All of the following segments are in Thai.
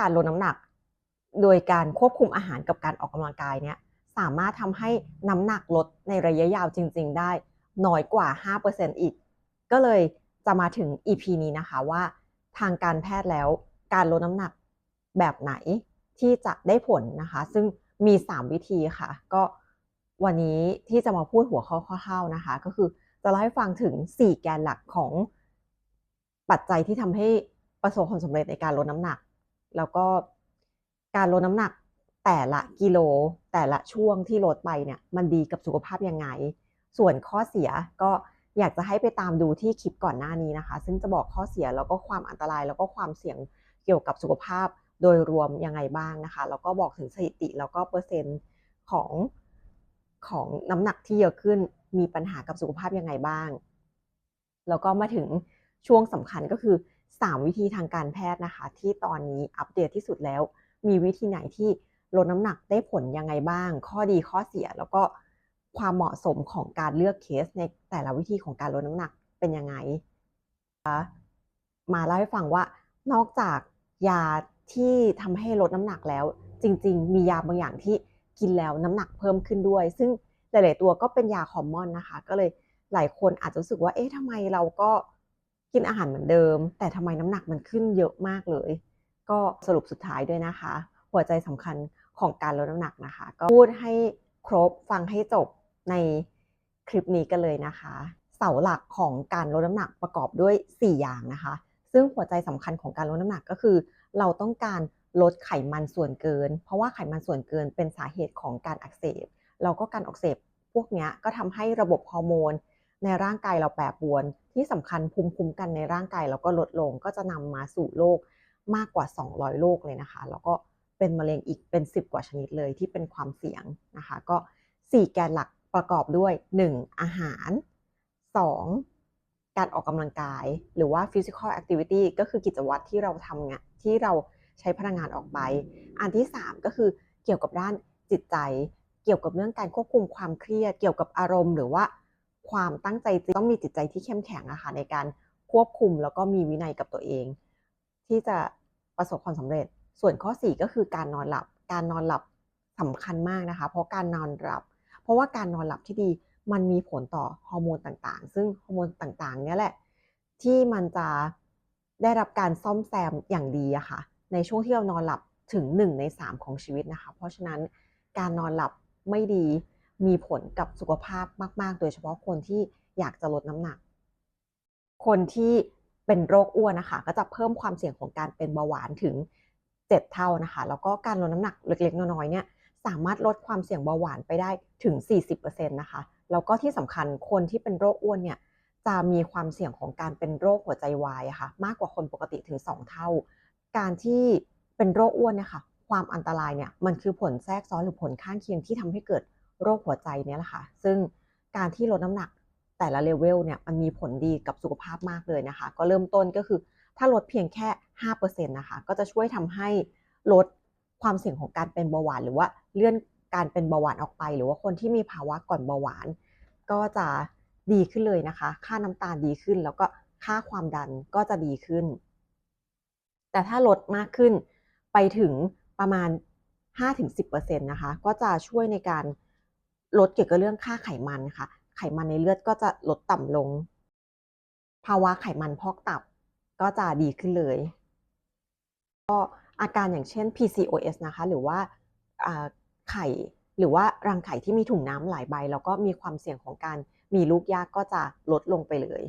การลดน้ำหนัก โดยการควบคุมอาหารกับการออกกำลังกายเนี่ยสามารถทำให้น้ำหนักลดในระยะยาวจริง ๆ ได้น้อยกว่า 5%อีก ก็เลยจะมาถึง EP นี้นะคะว่าทางการแพทย์แล้วการลดน้ำหนักแบบไหนที่จะได้ผลนะคะ ซึ่งมี 3 วิธีค่ะ ก็วันนี้ที่จะมาพูดหัวข้อคร่าวๆนะคะ ก็คือจะเล่าให้ฟังถึง 4 แกนหลักของปัจจัยที่ทำให้ประสบความสำเร็จในการลดน้ำหนัก แล้วก็การลดน้ำหนักแต่ละกิโลแต่ละช่วงที่ลดไปเนี่ยมันดีกับสุขภาพยังไง ส่วนข้อเสียก็อยากจะให้ไปตามดูที่คลิปก่อนหน้านี้นะคะ ซึ่งจะบอกข้อเสียแล้วก็ความอันตราย แล้วก็ความเสี่ยงเกี่ยวกับสุขภาพโดยรวมยังไงบ้างนะคะ แล้วก็บอกถึงสถิติแล้วก็เปอร์เซ็นต์ของของน้ำหนักที่เยอะขึ้นมีปัญหากับสุขภาพยังไงบ้าง แล้วก็มาถึงช่วงสำคัญก็คือ 3 วิธีทางการแพทย์นะคะ ที่ตอนนี้อัปเดตที่สุดแล้ว มีวิธีไหนที่ลดน้ำหนักได้ผลยังไงบ้าง ข้อดีข้อเสียแล้วก็ความเหมาะสมของการเลือกเคสในแต่ละวิธีของการลดน้ำหนักเป็นยังไงมาเล่าให้ฟังว่านอกจากยาที่ทำให้ลดน้ำหนักแล้ว จริง ๆ มียาบางอย่างที่กินแล้วน้ำหนักเพิ่มขึ้นด้วย ซึ่งหลาย ๆ ตัวก็เป็นยาคอมมอนนะคะ ก็เลยหลายคนอาจจะรู้สึกว่าเอ๊ะทำไมเราก็ กินอาหารเหมือนเดิม แต่ทำไมน้ำหนักมันขึ้นเยอะมากเลย ก็สรุปสุดท้ายด้วยนะคะ หัวใจสำคัญของการลดน้ำหนักนะคะ ก็พูดให้ครบฟังให้จบในคลิปนี้กันเลยนะคะ เสาหลักของการลดน้ำหนักประกอบด้วย 4 อย่างนะคะ ซึ่งหัวใจสำคัญของการลดน้ำหนักก็คือ เราต้องการลดไขมันส่วนเกิน เพราะว่าไขมันส่วนเกินเป็นสาเหตุของการอักเสบแล้วก็การอักเสบพวกนี้ก็ทำให้ระบบฮอร์โมน ในร่างกายเราแปรปรวน ที่สำคัญภูมิคุ้มกันในร่างกายเราก็ลดลง ก็จะนำมาสู่โรคมากกว่า 200 โรคเลยนะคะ แล้วก็เป็นมะเร็งอีกเป็น 10 กว่าชนิดเลยที่เป็นความเสี่ยงนะคะ ก็ 4 แกนหลักประกอบด้วย 1. อาหาร 2. การออกกำลังกาย หรือว่า physical activity ก็คือกิจวัตรที่เราทำงานที่เราใช้พลังงานออกไป อันที่ 3 ก็คือเกี่ยวกับด้านจิตใจ เกี่ยวกับเรื่องการควบคุมความเครียด เกี่ยวกับอารมณ์ หรือว่า ความตั้งใจต้องมีจิตใจที่เข้มแข็งอะค่ะในการควบคุมแล้วก็มีวินัยกับตัวเอง ที่จะประสบความสำเร็จ ส่วนข้อ 4 ก็คือการนอนหลับ การนอนหลับสำคัญมากนะคะ เพราะการนอนหลับ เพราะว่าการนอนหลับที่ดีมันมีผลต่อฮอร์โมนต่างๆ ซึ่งฮอร์โมนต่างๆเนี่ยแหละที่มันจะได้รับการซ่อมแซมอย่างดีอะค่ะ ในช่วงที่เรานอนหลับถึง 1 ใน 3 ของชีวิตนะคะ เพราะฉะนั้นการนอนหลับไม่ดี มีผลกับสุขภาพมาก ๆ โดยเฉพาะคนที่อยากจะลดน้ำหนัก คนที่เป็นโรคอ้วนนะคะ ก็จะเพิ่มความเสี่ยงของการเป็นเบาหวานถึง 7 เท่านะคะ แล้วก็การลดน้ำหนักเล็ก ๆ น้อยๆเนี่ยสามารถลดความเสี่ยงเบาหวานไปได้ถึง 40%นะคะ แล้วก็ที่สำคัญคนที่เป็นโรคอ้วนเนี่ยจะมีความเสี่ยงของการเป็นโรคหัวใจวายอะค่ะมากกว่าคนปกติถึง 2 เท่า การที่เป็นโรคอ้วนเนี่ยค่ะความอันตรายเนี่ยมันคือผลแทรกซ้อนหรือผลข้างเคียงที่ทำให้เกิด โรคหัวใจเนี่ยแหละค่ะ ซึ่งการที่ลดน้ำหนักแต่ละเลเวลเนี่ยมันมีผลดีกับสุขภาพมากเลยนะคะ ก็เริ่มต้นก็คือถ้าลดเพียงแค่ 5%นะคะ ก็จะช่วยทำให้ลดความเสี่ยงของการเป็นเบาหวาน หรือว่าเลื่อนการเป็นเบาหวานออกไป หรือว่าคนที่มีภาวะก่อนเบาหวาน ก็จะดีขึ้นเลยนะคะ ค่าน้ำตาลดีขึ้น แล้วก็ค่าความดันก็จะดีขึ้น แต่ถ้าลดมากขึ้นไปถึงประมาณ 5-10%นะคะ ก็จะช่วยในการ ลดเกี่ยวกับเรื่องค่าไขมันค่ะ ไขมันในเลือดก็จะลดต่ำลง ภาวะไขมันพอกตับก็จะดีขึ้นเลย ก็อาการอย่างเช่น PCOS นะคะ หรือว่าไข่หรือว่ารังไข่ที่มีถุงน้ำหลายใบ แล้วก็มีความเสี่ยงของการมีลูกยากก็จะลดลงไปเลย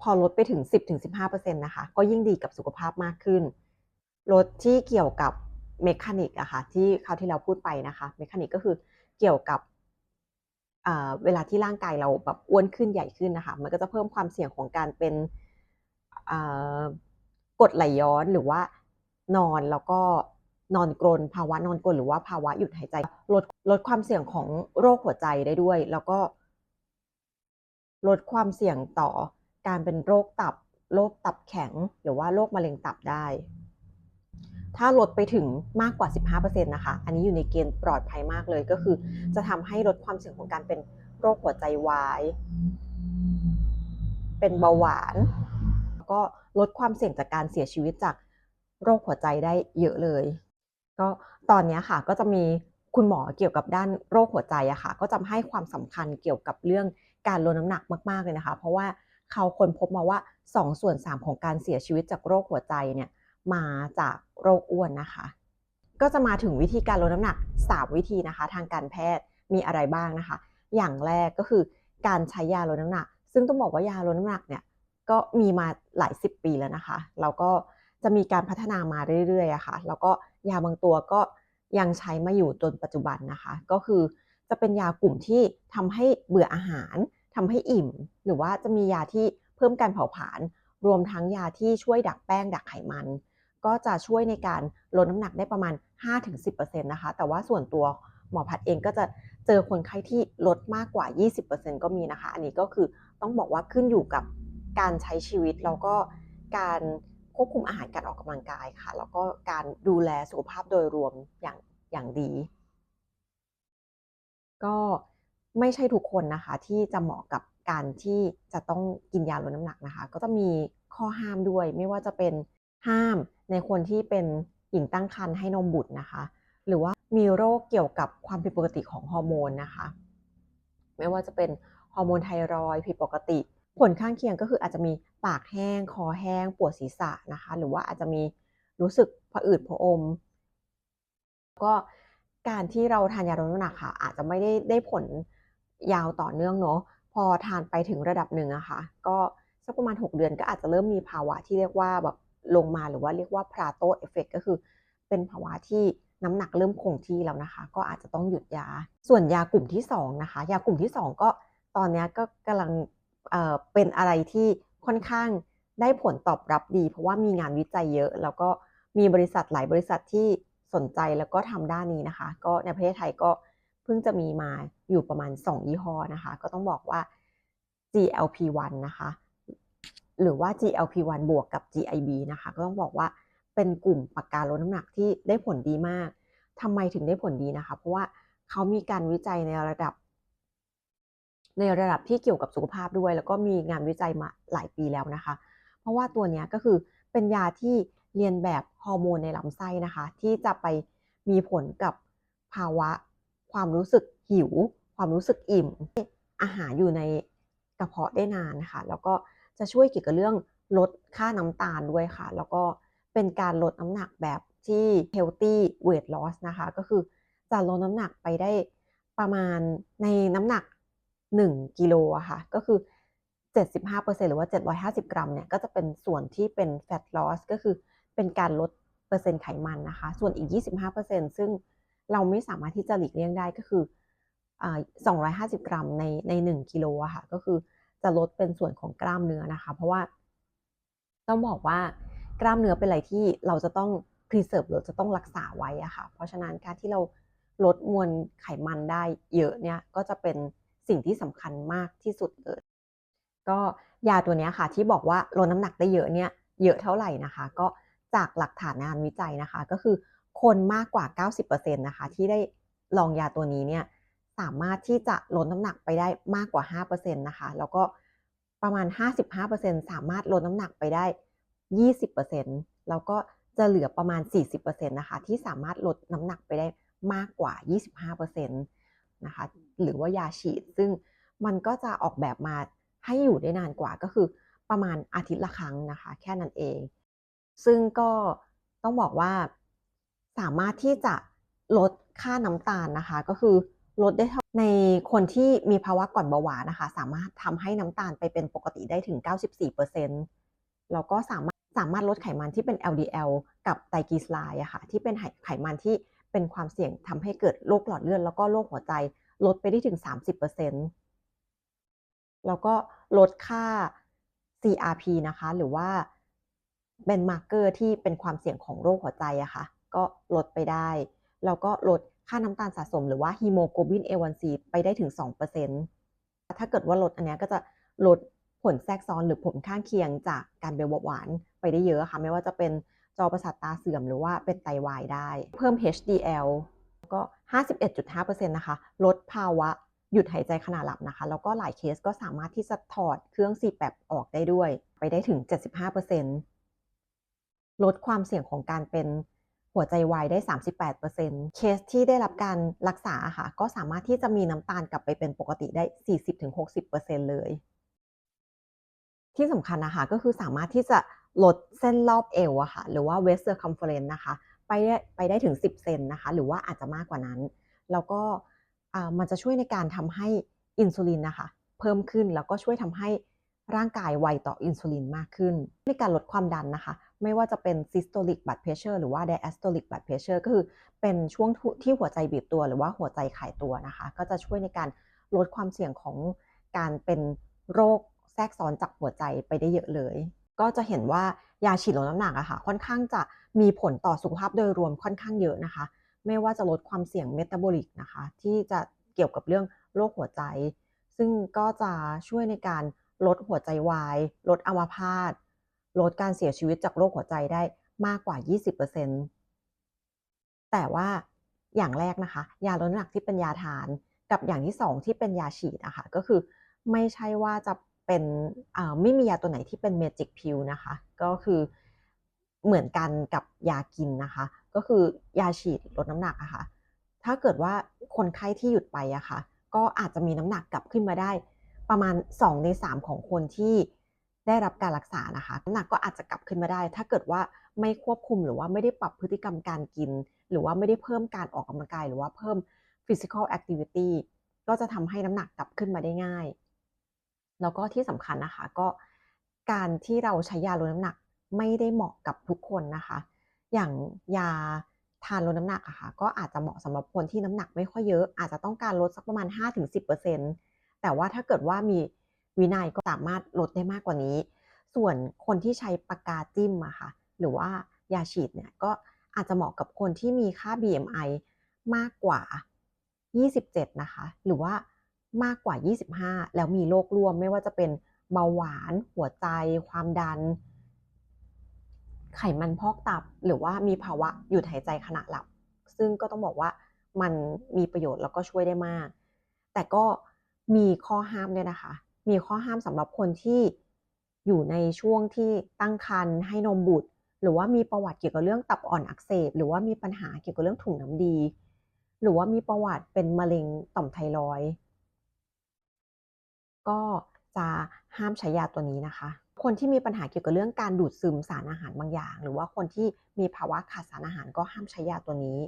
พอลดไปถึง 10-15%นะคะ ก็ยิ่งดีกับสุขภาพมากขึ้น ลดที่เกี่ยวกับเมคานิกอะคะ่ะที่คราวที่เราพูดไปนะคะ เมคานิกก็คือ เกี่ยวกับเวลาที่ร่างกายเราแบบอ้วนขึ้นใหญ่ขึ้นนะคะ มันก็จะเพิ่มความเสี่ยงของการเป็นกดไหลย้อนหรือว่านอนแล้วก็นอนกรนภาวะนอนกรนหรือว่าภาวะหยุดหายใจลดลดความเสี่ยงของโรคหัวใจได้ด้วย แล้วก็ลดความเสี่ยงต่อการเป็นโรคตับ โรคตับแข็ง หรือว่าโรคมะเร็งตับได้ ถ้าลดไปถึงมากกว่า 15%นะคะ อันนี้อยู่ในเกณฑ์ปลอดภัยมากเลยก็คือ จะทำให้ลดความเสี่ยงของการเป็นโรคหัวใจวาย เป็นเบาหวานแล้วก็ลดความเสี่ยงจากการเสียชีวิตจากโรคหัวใจได้เยอะเลย ก็ตอนนี้ค่ะก็จะมีคุณหมอเกี่ยวกับด้านโรคหัวใจอะค่ะ ก็จะให้ความสำคัญเกี่ยวกับเรื่องการลดน้ำหนักมาก ๆเลยนะคะ เพราะว่าเขาค้นพบมาว่า 2 ส่วน 3 ของการเสียชีวิตจากโรคหัวใจเนี่ย มาจากโรคอ้วนนะคะ ก็จะมาถึงวิธีการลดน้ำหนัก 3 วิธีนะคะ ทางการแพทย์มีอะไรบ้างนะคะ อย่างแรกก็คือการใช้ยาลดน้ำหนัก ซึ่งต้องบอกว่ายาลดน้ำหนักเนี่ยก็มีมาหลายสิบปีแล้วนะคะ แล้วก็จะมีการพัฒนามาเรื่อยๆอะค่ะ แล้วก็ยาบางตัวก็ยังใช้มาอยู่จนปัจจุบันนะคะ ก็คือจะเป็นยากลุ่มที่ทำให้เบื่ออาหารทำให้อิ่ม หรือว่าจะมียาที่เพิ่มการเผาผลาญรวมทั้งยาที่ช่วยดักแป้งดักไขมัน ก็จะช่วยในการลดน้ำหนักได้ประมาณ 5-10%นะคะ แต่ว่าส่วนตัวหมอพัดเองก็จะเจอคนไข้ที่ลดมากกว่า 20%ก็มีนะคะ อันนี้ก็คือต้องบอกว่าขึ้นอยู่กับการใช้ชีวิตแล้วก็การควบคุมอาหารการออกกำลังกายค่ะ แล้วก็การดูแลสุขภาพโดยรวมอย่างอย่างดี ก็ไม่ใช่ทุกคนนะคะ ที่จะเหมาะกับการที่จะต้องกินยาลดน้ำหนักนะคะ ก็จะมีข้อห้ามด้วยไม่ว่าจะเป็น ห้ามในคนที่เป็นหญิงตั้งครรภ์ให้นมบุตรนะคะ หรือว่ามีโรคเกี่ยวกับความผิดปกติของฮอร์โมนนะคะ ไม่ว่าจะเป็นฮอร์โมนไทรอยผิดปกติ ผลข้างเคียงก็คืออาจจะมีปากแห้ง คอแห้ง ปวดศีรษะนะคะ หรือว่าอาจจะมีรู้สึกผะอืดผะอม ก็การที่เราทานยาลดน้ำหนักค่ะ อาจจะไม่ได้ได้ผลยาวต่อเนื่องเนาะพอทานไปถึงระดับหนึ่งอะค่ะ ก็สักประมาณ 6 เดือนก็อาจจะเริ่มมีภาวะที่เรียกว่าแบบ ลงมาหรือว่าเรียกว่าพลาโตเอฟเฟกก็คือ เป็นภาวะที่น้ำหนักเริ่มคงที่แล้วนะคะ ก็อาจจะต้องหยุดยา ส่วนยากลุ่มที่2นะคะ ยากลุ่มที่ 2 ก็ตอนนี้ก็กำลังเเป็นอะไรที่ค่อนข้างได้ผลตอบรับดี เพราะว่ามีงานวิจัยเยอะ แล้วก็มีบริษัทหลายบริษัทที่สนใจแล้วก็ทำด้านนี้นะคะ ก็ในประเทศไทยก็เพิ่งจะมีมาอยู่ประมาณ 2 ยี่ห้อนะคะ ก็ต้องบอกว่า GLP-1 นะคะ หรือว่า GLP-1 บวกกับ GIB นะคะ ก็ต้องบอกว่าเป็นกลุ่มปากกาลดน้ำหนักที่ได้ผลดีมากทำไมถึงได้ผลดีนะคะ เพราะว่าเขามีการวิจัยในระดับ ในระดับที่เกี่ยวกับสุขภาพด้วย แล้วก็มีงานวิจัยมาหลายปีแล้วนะคะ เพราะว่าตัวนี้ก็คือเป็นยาที่เรียนแบบฮอร์โมนในลำไส้นะคะ ที่จะไปมีผลกับภาวะ ความรู้สึกหิว ความรู้สึกอิ่ม อาหารอยู่ในกระเพาะได้นานนะคะแล้วก็ จะช่วยเกี่ยวกับเรื่องลดค่าน้ำตาลด้วยค่ะ แล้วก็เป็นการลดน้ำหนักแบบที่ healthy weight loss นะคะ ก็คือจะลดน้ำหนักไปได้ประมาณในน้ำหนัก 1 กิโลอะค่ะ ก็คือ 75%หรือว่า 750 กรัมเนี่ย ก็จะเป็นส่วนที่เป็น fat loss ก็คือเป็นการลดเปอร์เซ็นต์ไขมันนะคะ ส่วนอีก 25%ซึ่งเราไม่สามารถที่จะหลีกเลี่ยงได้ก็คืออ่า250 กรัมในใน 1 กิโลอะค่ะ ก็คือ จะลดเป็นส่วนของกล้ามเนื้อนะคะ เพราะว่าต้องบอกว่ากล้ามเนื้อเป็นอะไรที่เราจะต้อง preserve หรือจะต้องรักษาไว้อะค่ะ เพราะฉะนั้นการที่เราลดมวลไขมันได้เยอะเนี่ยก็จะเป็นสิ่งที่สำคัญมากที่สุดเลยก็ยาตัวนี้ค่ะที่บอกว่าลดน้ำหนักได้เยอะเนี่ยเยอะเท่าไหร่นะคะ ก็จากหลักฐานงานวิจัยนะคะ ก็คือคนมากกว่า 90%นะคะที่ได้ลองยาตัวนี้เนี่ย สามารถที่จะลดน้ำหนักไปได้มากกว่า 5%นะคะ แล้วก็ประมาณ 55%สามารถลดน้ำหนักไปได้ 20%แล้วก็จะเหลือประมาณ 40%นะคะ ที่สามารถลดน้ำหนักไปได้มากกว่า 25%นะคะ หรือว่ายาฉีด ซึ่งมันก็จะออกแบบมาให้อยู่ได้นานกว่าก็คือประมาณอาทิตย์ละครั้งนะคะ แค่นั้นเอง ซึ่งก็ต้องบอกว่าสามารถที่จะลดค่าน้ำตาลนะคะ ก็คือ ลดได้ในคนที่มีภาวะก่อนเบาหวานนะคะ สามารถทำให้น้ำตาลไปเป็นปกติได้ถึง 94%แล้วก็สามารถสามารถลดไขมันที่เป็น LDL กับไตรกลีเซอไรด์อะค่ะที่เป็นไขมันที่เป็นความเสี่ยงทำให้เกิดโรคหลอดเลือดแล้วก็โรคหัวใจลดไปได้ถึง 30%แล้วก็ลดค่า CRP นะคะ หรือว่าเป็นมาร์เกอร์ที่เป็นความเสี่ยงของโรคหัวใจอะค่ะ ก็ลดไปได้ แล้วก็ลด ค่าน้ำตาลสะสมหรือว่าฮีโมโกลบิน A1C ไปได้ถึง 2%ถ้าเกิดว่าลดอันนี้ก็จะลดผลแทรกซ้อนหรือผลข้างเคียงจากการเป็นเบาหวานไปได้เยอะค่ะ ไม่ว่าจะเป็นจอประสาทตาเสื่อมหรือว่าเป็นไตวายได้ เพิ่ม HDL ก็ 51.5%นะคะ ลดภาวะหยุดหายใจขณะหลับนะคะ แล้วก็หลายเคสก็สามารถที่จะถอดเครื่อง CPAP ออกได้ด้วย ไปได้ถึง 75%ลดความเสี่ยงของการเป็น หัวใจวายได้ 38%เคสที่ได้รับการรักษาค่ะ ก็สามารถที่จะมีน้ำตาลกลับไปเป็นปกติได้ 40-60%เลย ที่สำคัญนะคะก็คือสามารถที่จะลดเส้นรอบเอวอะค่ะ หรือว่า waist circumference นะคะ ไปได้ไปได้ถึง 10 เซนนะคะ หรือว่าอาจจะมากกว่านั้น แล้วก็มันจะช่วยในการทำให้อินซูลินนะคะ เพิ่มขึ้นแล้วก็ช่วยทำให้ร่างกายไวต่ออินซูลินมากขึ้นในการลดความดันนะคะ ไม่ว่าจะเป็น systolic blood pressure หรือว่า diastolic blood pressure ก็คือเป็นช่วงที่หัวใจบีบตัวหรือว่าหัวใจขายตัวนะคะ ก็จะช่วยในการลดความเสี่ยงของการเป็นโรคแทรกซ้อนจากหัวใจไปได้เยอะเลย ก็จะเห็นว่ายาฉีดลดน้ำหนักอะค่ะค่อนข้างจะมีผลต่อสุขภาพโดยรวมค่อนข้างเยอะนะคะ ไม่ว่าจะลดความเสี่ยงเมตาบอลิกนะคะ ที่จะเกี่ยวกับเรื่องโรคหัวใจ ซึ่งก็จะช่วยในการลดหัวใจวาย ลดอัมพาต ลดการเสียชีวิตจากโรคหัวใจได้มากกว่า 20%แต่ว่าอย่างแรกนะคะ ยาลดน้ำหนักที่เป็นยาทาน กับอย่างที่สองที่เป็นยาฉีดนะคะก็คือไม่ใช่ว่าจะเป็นไม่มียาตัวไหนที่เป็นเมจิกพิลนะคะ ก็คือเหมือนกันกับยากินนะคะ ก็คือยาฉีดลดน้ำหนักอะคะ่ะถ้าเกิดว่าคนไข้ที่หยุดไปอะคะ่ะก็อาจจะมีน้ำหนักกลับขึ้นมาได้ ประมาณ 2 ใน 3 ของคนที่ ได้รับการรักษานะคะน้ำหนักก็อาจจะกลับขึ้นมาได้ ถ้าเกิดว่าไม่ควบคุมหรือว่าไม่ได้ปรับพฤติกรรมการกิน หรือว่าไม่ได้เพิ่มการออกกำลังกาย หรือว่าเพิ่ม physical activity ก็จะทำให้น้ำหนักกลับขึ้นมาได้ง่าย แล้วก็ที่สำคัญนะคะก็การที่เราใช้ยาลดน้ำหนักไม่ได้เหมาะกับทุกคนนะคะ อย่างยาทานลดน้ำหนักอะคะ่ะก็อาจจะเหมาะสำหรับคนที่น้ำหนักไม่ค่อยเยอะ อาจจะต้องการลดสักประมาณ 5-10%แต่ว่าถ้าเกิดว่ามี วินัยก็สามารถลดได้มากกว่านี้ ส่วนคนที่ใช้ปากกาจิ้มอะค่ะหรือว่ายาฉีดเนี่ยก็อาจจะเหมาะกับคนที่มีค่า BMI มากกว่า 27 นะคะ หรือว่ามากกว่า 25 แล้วมีโรคร่วมไม่ว่าจะเป็นเบาหวาน หัวใจ ความดัน ไขมันพอกตับ หรือว่ามีภาวะหยุดหายใจขณะหลับ ซึ่งก็ต้องบอกว่ามันมีประโยชน์แล้วก็ช่วยได้มาก แต่ก็มีข้อห้ามด้วยนะคะ มีข้อห้ามสำหรับคนที่อยู่ในช่วงที่ตั้งครรภ์ให้นมบุตร หรือว่ามีประวัติเกี่ยวกับเรื่องตับอ่อนอักเสบ หรือว่ามีปัญหาเกี่ยวกับเรื่องถุงน้ำดี หรือว่ามีประวัติเป็นมะเร็งต่อมไทรอยก็จะห้ามใช้ยาตัวนี้นะคะ คนที่มีปัญหาเกี่ยวกับเรื่องการดูดซึมสารอาหารบางอย่าง หรือว่าคนที่มีภาวะขาดสารอาหารก็ห้ามใช้ยาตัวนี้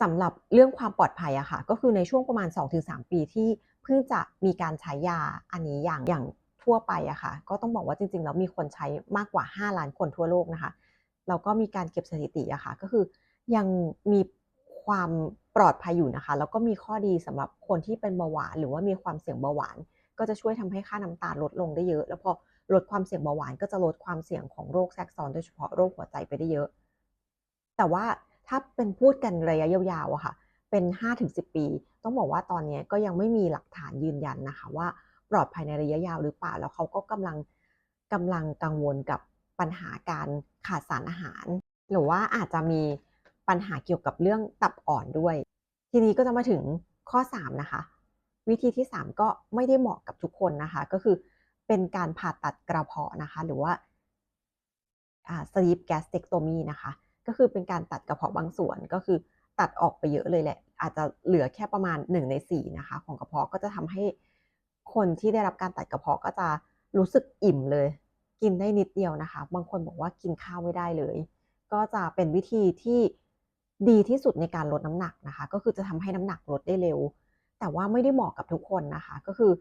สำหรับเรื่องความปลอดภัยอะค่ะ ก็คือในช่วงประมาณ 2-3 ปีที่เพิ่งจะมีการใช้ยาอันนี้อย่างอย่างทั่วไปอะค่ะ ก็ต้องบอกว่าจริงๆแล้วมีคนใช้มากกว่า 5 ล้านคนทั่วโลกนะคะเราก็มีการเก็บสถิติอะค่ะ ก็คือยังมีความปลอดภัยอยู่นะคะ แล้วก็มีข้อดีสำหรับคนที่เป็นเบาหวาน หรือว่ามีความเสี่ยงเบาหวาน ก็จะช่วยทำให้ค่าน้ำตาลลดลงได้เยอะ แล้วพอลดความเสี่ยงเบาหวาน ก็จะลดความเสี่ยงของโรคแทรกซ้อนโดยเฉพาะโรคหัวใจไปได้เยอะ แต่ว่า ถ้าเป็นพูดกันระยะยาวๆอะค่ะ เป็น 5-10 ปี ต้องบอกว่าตอนนี้ก็ยังไม่มีหลักฐานยืนยันนะคะว่าปลอดภัยในระยะยาวหรือเปล่า แล้วเขาก็กำลังกำลังกังวลกับปัญหาการขาดสารอาหาร หรือว่าอาจจะมีปัญหาเกี่ยวกับเรื่องตับอ่อนด้วย ทีนี้ก็จะมาถึงข้อ 3 นะคะ วิธีที่ 3 ก็ไม่ได้เหมาะกับทุกคนนะคะ ก็คือเป็นการผ่าตัดกระเพาะนะคะ หรือว่า sleep gastrectomy นะคะ ก็คือเป็นการตัดกระเพาะบางส่วนก็คือตัดออกไปเยอะเลยแหละ อาจจะเหลือแค่ประมาณ 1 ใน 4 นะคะ ของกระเพาะก็จะทำให้คนที่ได้รับการตัดกระเพาะก็จะรู้สึกอิ่มเลย กินได้นิดเดียวนะคะ บางคนบอกว่ากินข้าวไม่ได้เลย ก็จะเป็นวิธีที่ดีที่สุดในการลดน้ำหนักนะคะ ก็คือจะทำให้น้ำหนักลดได้เร็ว แต่ว่าไม่ได้เหมาะกับทุกคนนะคะ ก็คือ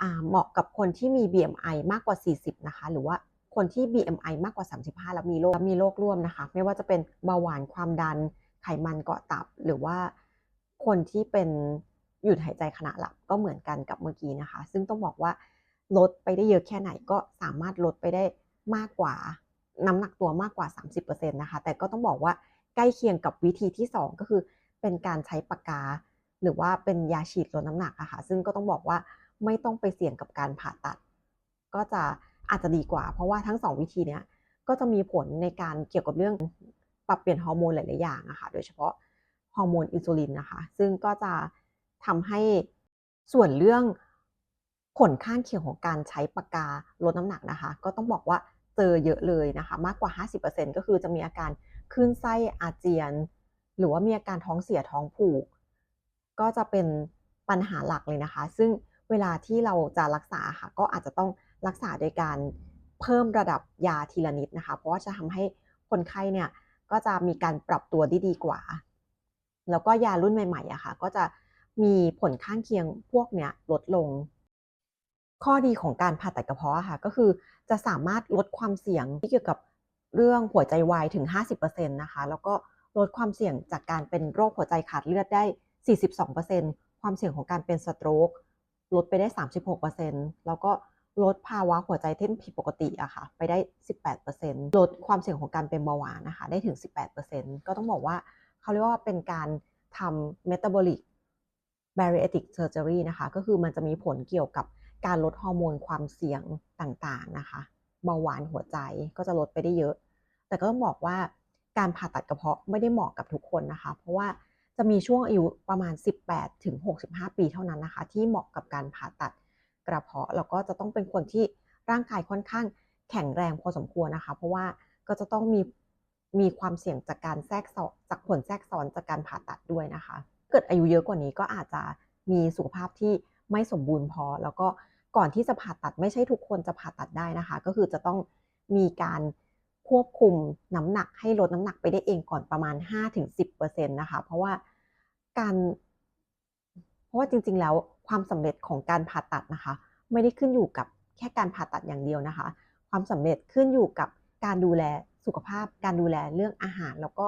อเหมาะกับคนที่มี BMI มากกว่า 40 นะคะ หรือว่า คนที่ BMI มากกว่า 35 แล้วมีโรคมีโรคร่วมนะคะ ไม่ว่าจะเป็นเบาหวานความดัน ไขมันเกาะตับ หรือว่าคนที่เป็นหยุดหายใจขณะหลับก็เหมือนกันกับเมื่อกี้นะคะ ซึ่งต้องบอกว่าลดไปได้เยอะแค่ไหนก็สามารถลดไปได้มากกว่าน้ำหนักตัวมากกว่า 30%นะคะ แต่ก็ต้องบอกว่าใกล้เคียงกับวิธีที่ 2 ก็คือเป็นการใช้ปากกา หรือว่าเป็นยาฉีดลดน้ำหนักอะค่ะซึ่งก็ต้องบอกว่าไม่ต้องไปเสี่ยงกับการผ่าตัด ก็จะ อาจจะดีกว่า เพราะว่าทั้ง 2 วิธีเนี้ยก็จะมีผลในการเกี่ยวกับเรื่องปรับเปลี่ยนฮอร์โมนหลายๆอย่างอะค่ะโดยเฉพาะฮอร์โมนอินซูลินนะคะ ซึ่งก็จะทำให้ส่วนเรื่องผลข้างเคียงของการใช้ปากกาลดน้ำหนักนะคะ ก็ต้องบอกว่าเจอเยอะเลยนะคะ มากกว่า 50%ก็คือจะมีอาการคลื่นไส้อาเจียน หรือว่ามีอาการท้องเสียท้องผูก ก็จะเป็นปัญหาหลักเลยนะคะ ซึ่งเวลาที่เราจะรักษาค่ะ ก็อาจจะต้อง รักษาโดยการเพิ่มระดับยาทีละนิดนะคะ เพราะว่าจะทำให้คนไข้เนี่ยก็จะมีการปรับตัวได้ดีกว่า แล้วก็ยารุ่นใหม่ๆอะค่ะ ก็จะมีผลข้างเคียงพวกเนี้ยลดลง ข้อดีของการผ่าตัดกระเพาะอะค่ะ ก็คือจะสามารถลดความเสี่ยงที่เกี่ยวกับเรื่องหัวใจวายถึง 50%นะคะ แล้วก็ลดความเสี่ยงจากการเป็นโรคหัวใจขาดเลือดได้ 42%ความเสี่ยงของการเป็นสโตรกลดไปได้ 36%แล้วก็ ลดภาวะหัวใจเต้นผิดปกติอะค่ะไปได้ 18%ลดความเสี่ยงของการเป็นเบาหวานนะคะได้ถึง 18%ก็ต้องบอกว่าเขาเรียกว่าเป็นการทำ metabolic bariatric surgery นะคะ ก็คือมันจะมีผลเกี่ยวกับการลดฮอร์โมนความเสี่ยงต่างๆนะคะเบาหวานหัวใจก็จะลดไปได้เยอะ แต่ก็ต้องบอกว่าการผ่าตัดกระเพาะไม่ได้เหมาะกับทุกคนนะคะ เพราะว่าจะมีช่วงอายุประมาณ 18ถึง65 ปีเท่านั้นนะคะ ที่เหมาะกับการผ่าตัด กระเพาะแล้วก็จะต้องเป็นคนที่ร่างกายค่อนข้างแข็งแรงพอสมควรนะคะ เพราะว่าก็จะต้องมีมีความเสี่ยงจากการแทรกซ้อนจากผลแทรกซ้อนจากการผ่าตัดด้วยนะคะ เกิดอายุเยอะกว่านี้ก็อาจจะมีสุขภาพที่ไม่สมบูรณ์พอ แล้วก็ก่อนที่จะผ่าตัดไม่ใช่ทุกคนจะผ่าตัดได้นะคะ ก็คือจะต้องมีการควบคุมน้ำหนักให้ลดน้ำหนักไปได้เองก่อนประมาณ 5-10%นะคะ เพราะว่าการ เพราะว่าจริง ๆ แล้ว ความสำเร็จของการผ่าตัดนะคะ ไม่ได้ขึ้นอยู่กับแค่การผ่าตัดอย่างเดียวนะคะ ความสำเร็จขึ้นอยู่กับการดูแลสุขภาพ การดูแลเรื่องอาหาร แล้วก็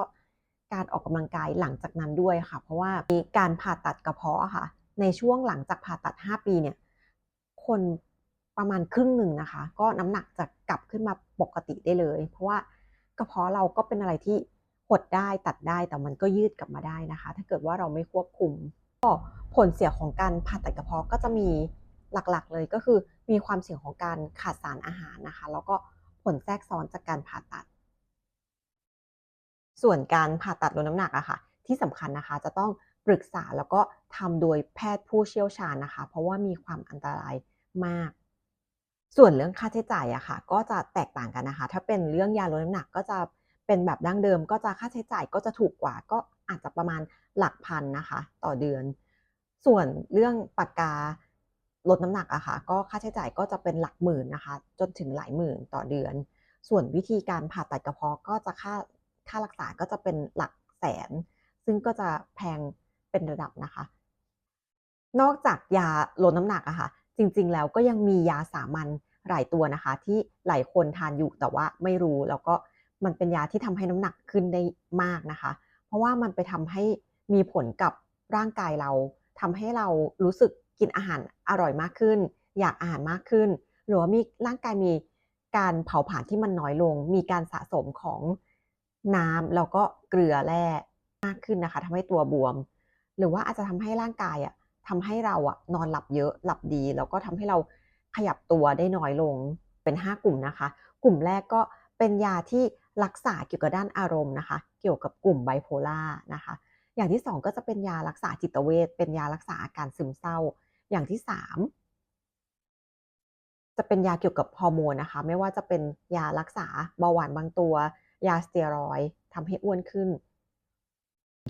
การออกกำลังกายหลังจากนั้นด้วยค่ะ เพราะว่ามีการผ่าตัดกระเพาะค่ะ ในช่วงหลังจากผ่าตัด 5 ปีเนี่ยคนประมาณครึ่งหนึ่งนะคะ ก็น้ำหนักจะกลับขึ้นมาปกติได้เลย เพราะว่ากระเพาะเราก็เป็นอะไรที่หดได้ตัดได้แต่มันก็ยืดกลับมาได้นะคะ ถ้าเกิดว่าเราไม่ควบคุม ผลเสียของการผ่าตัดกระเพาะก็จะมีหลักๆเลยก็คือมีความเสี่ยงของการขาดสารอาหารนะคะ แล้วก็ผลแทรกซ้อนจากการผ่าตัด ส่วนการผ่าตัดลดน้ำหนักอะค่ะ ที่สำคัญนะคะจะต้องปรึกษาแล้วก็ทำโดยแพทย์ผู้เชี่ยวชาญนะคะ เพราะว่ามีความอันตรายมาก ส่วนเรื่องค่าใช้จ่ายอะค่ะ ก็จะแตกต่างกันนะคะ ถ้าเป็นเรื่องยาลดน้ำหนักก็จะเป็นแบบดั้งเดิม ก็จะค่าใช้จ่ายก็จะถูกกว่าก็อาจจะประมาณ หลักพันนะคะ ต่อเดือน ส่วนเรื่องปากกาลดน้ำหนักอะค่ะก็ค่าใช้จ่ายก็จะเป็นหลักหมื่นนะคะ จนถึงหลายหมื่นต่อเดือน ส่วนวิธีการผ่าตัดกระเพาะก็จะค่าค่ารักษาก็จะเป็นหลักแสน ซึ่งก็จะแพงเป็นระดับนะคะ นอกจากยาลดน้ำหนักอะค่ะ จริงๆแล้วก็ยังมียาสามัญหลายตัวนะคะ ที่หลายคนทานอยู่แต่ว่าไม่รู้แล้วก็มันเป็นยาที่ทำให้น้ำหนักขึ้นได้มากนะคะ เพราะว่ามันไปทำให้ มีผลกับร่างกายเราทำให้เรารู้สึกกินอาหารอร่อยมากขึ้น อยากอาหารมากขึ้น หรือว่ามีร่างกายมีการเผาผลาญที่มันน้อยลง มีการสะสมของน้ำแล้วก็เกลือแร่มากขึ้นนะคะทำให้ตัวบวม หรือว่าอาจจะทำให้ร่างกายอะทำให้เราอะนอนหลับเยอะหลับดี แล้วก็ทำให้เราขยับตัวได้น้อยลงเป็น 5 กลุ่มนะคะ กลุ่มแรกก็เป็นยาที่รักษาเกี่ยวกับด้านอารมณ์นะคะ เกี่ยวกับกลุ่มไบโพล่านะคะ อย่างที่2ก็จะเป็นยารักษาจิตเวชเป็นยารักษาอาการซึมเศร้า อย่างที่3จะเป็นยาเกี่ยวกับฮอร์โมนนะคะ ไม่ว่าจะเป็นยารักษาเบาหวานบางตัว ยาสเตียรอยทำให้อ้วนขึ้น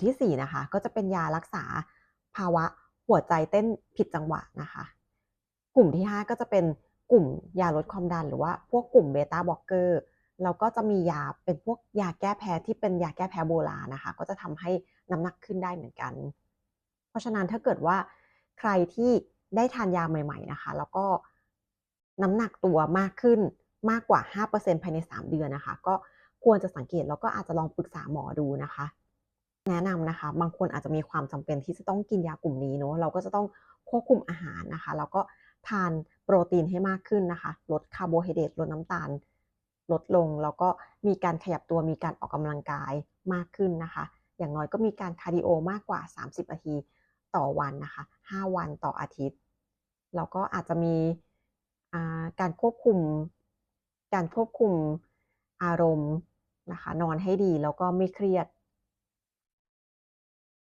ที่4นะคะ ก็จะเป็นยารักษาภาวะหัวใจเต้นผิดจังหวะนะคะ กลุ่มที่5ก็จะเป็นกลุ่มยาลดความดันหรือว่าพวกกลุ่มเบต้าบล็อกเกอร์ แล้วก็จะมียาเป็นพวกยาแก้แพ้ที่เป็นยาแก้แพ้โบราณนะคะ ก็จะทำให้น้ำหนักขึ้นได้เหมือนกัน เพราะฉะนั้นถ้าเกิดว่าใครที่ได้ทานยาใหม่ ๆนะคะ แล้วก็น้ำหนักตัวมากขึ้นมากกว่า 5%ภายใน 3 เดือนนะคะ ก็ควรจะสังเกตแล้วก็อาจจะลองปรึกษาหมอดูนะคะ แนะนำนะคะ บางคนอาจจะมีความจำเป็นที่จะต้องกินยากลุ่มนี้เนาะเราก็จะต้องควบคุมอาหารนะคะ แล้วก็ทานโปรตีนให้มากขึ้นนะคะ ลดคาร์โบไฮเดรตลดน้ำตาล ลดลง แล้วก็มีการขยับตัวมีการออกกำลังกายมากขึ้นนะคะ อย่างน้อยก็มีการคาร์ดิโอมากกว่า 30 นาทีต่อวันนะคะ 5 วันต่ออาทิตย์ แล้วก็อาจจะมีการควบคุม การควบคุมอารมณ์นะคะ นอนให้ดีแล้วก็ไม่เครียด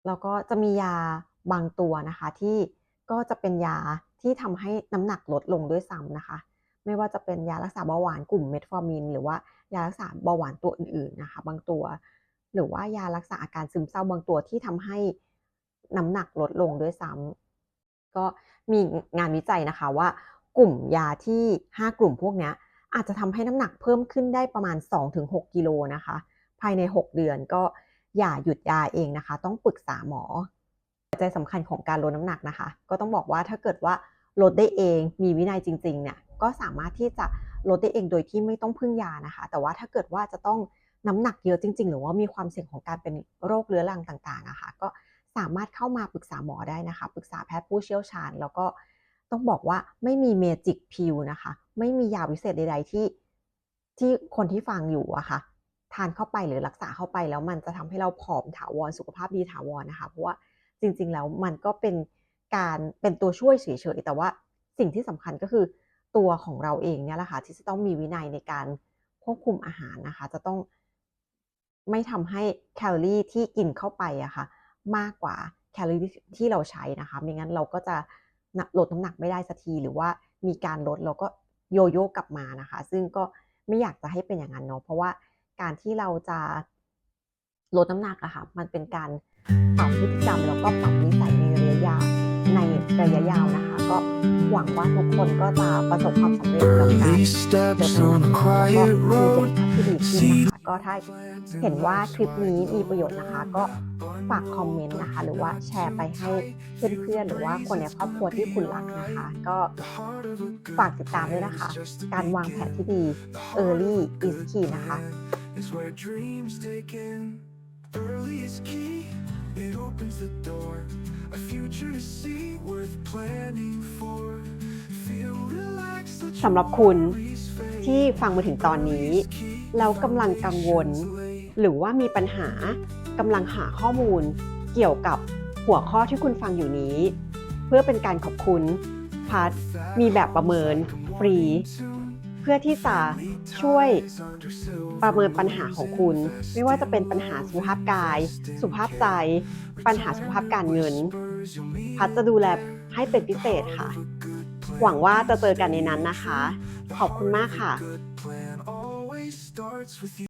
แล้วก็จะมียาบางตัวนะคะที่ก็จะเป็นยาที่ทำให้น้ำหนักลดลงด้วยซ้ำนะคะ ไม่ว่าจะเป็นยารักษาเบาหวานกลุ่มเมทฟอร์มิน หรือว่ายารักษาเบาหวานตัวอื่นๆนะคะ บางตัว หรือว่ายารักษาอาการซึมเศร้าบางตัวที่ทำให้น้ำหนักลดลงด้วยซ้ำก็มีงานวิจัยนะคะว่ากลุ่มยาที่ 5 กลุ่มพวกนี้อาจจะทำให้น้ำหนักเพิ่มขึ้นได้ประมาณ 2-6กิโลนะคะ ภายใน 6 เดือนก็อย่าหยุดยาเองนะคะ ต้องปรึกษาหมอปัจจัยสำคัญของการลดน้ำหนักนะคะ ก็ต้องบอกว่าถ้าเกิดว่าลดได้เองมีวินัยจริงๆเนี่ย ก็สามารถที่จะลดได้เองโดยที่ไม่ต้องพึ่งยานะคะ แต่ว่าถ้าเกิดว่าจะต้องน้ำหนักเยอะจริง ๆ หรือว่ามีความเสี่ยงของการเป็นโรคเรื้อรังต่างๆอะคะ่ะก็สามารถเข้ามาปรึกษาหมอได้นะคะปรึกษาแพทย์ผู้เชี่ยวชาญ แล้วก็ต้องบอกว่าไม่มีเมจิกพิวนะคะ ไม่มียาวิเศษใด ๆ ที่ที่คนที่ฟังอยู่อะค่ะทานเข้าไปหรือรักษาเข้าไปแล้วมันจะทำให้เราผอมถาวรสุขภาพดีถาวรนะคะ เพราะว่าจริง ๆ แล้วมันก็เป็นการเป็นตัวช่วยเฉยๆแต่ว่าสิ่งที่สำคัญก็คือ ตัวของเราเองเนี่ยแหละค่ะที่จะต้องมีวินัยในการควบคุมอาหารนะคะ จะต้องไม่ทำให้แคลอรี่ที่กินเข้าไปอะค่ะมากกว่าแคลอรี่ที่เราใช้นะคะ ไม่งั้นเราก็จะลดน้ำหนักไม่ได้สักที หรือว่ามีการลดเราก็โยโย่กลับมานะคะ ซึ่งก็ไม่อยากจะให้เป็นอย่างนั้นเนาะเพราะว่าการที่เราจะลดน้ำหนักอะค่ะมันเป็นการปรับพฤติกรรมแล้วก็ปรับนิสัยในระยะยาวในระยะยาวนะคะ ก็หวังว่าทุกคนก็จะประสบความสำเร็จกับการ These ลด steps น้ำห on นั a กนะคะแล้วก็ quiet มีสุข road ภาพที่ดีขึ้น See นะคะก็ถ้าเห็นว่าคลิปนี้มีประโยชน์นะคะ ก็ฝากคอมเมนต์นะคะ หรือว่าแชร์ไปให้เพื่อนๆหรือว่าคนในครอบครัวที่คุณรักนะคะ ก็ฝากติดตามด้วยนะคะ การวางแผนที่ดี Early is key นะคะ is where dreams taken. Early is key, it opens the door. A future to see worth planning for. Feel relaxed, let your สำหรับคุณ worries fade. ที่ฟังมาถึงตอนนี้ แล้วกำลังกังวล หรือว่ามีปัญหากำลังหาข้อมูล เกี่ยวกับหัวข้อที่คุณฟังอยู่นี้ เพื่อเป็นการขอบคุณพัดมีแบบประเมิน ฟรี เพื่อที่จะช่วยประเมินปัญหาของคุณ ไม่ว่าจะเป็นปัญหาสุขภาพกาย สุขภาพใจ ปัญหาสุขภาพการเงิน พัดจะดูแลให้เป็นพิเศษค่ะ หวังว่าจะเจอกันในนั้นนะคะ ขอบคุณมากค่ะ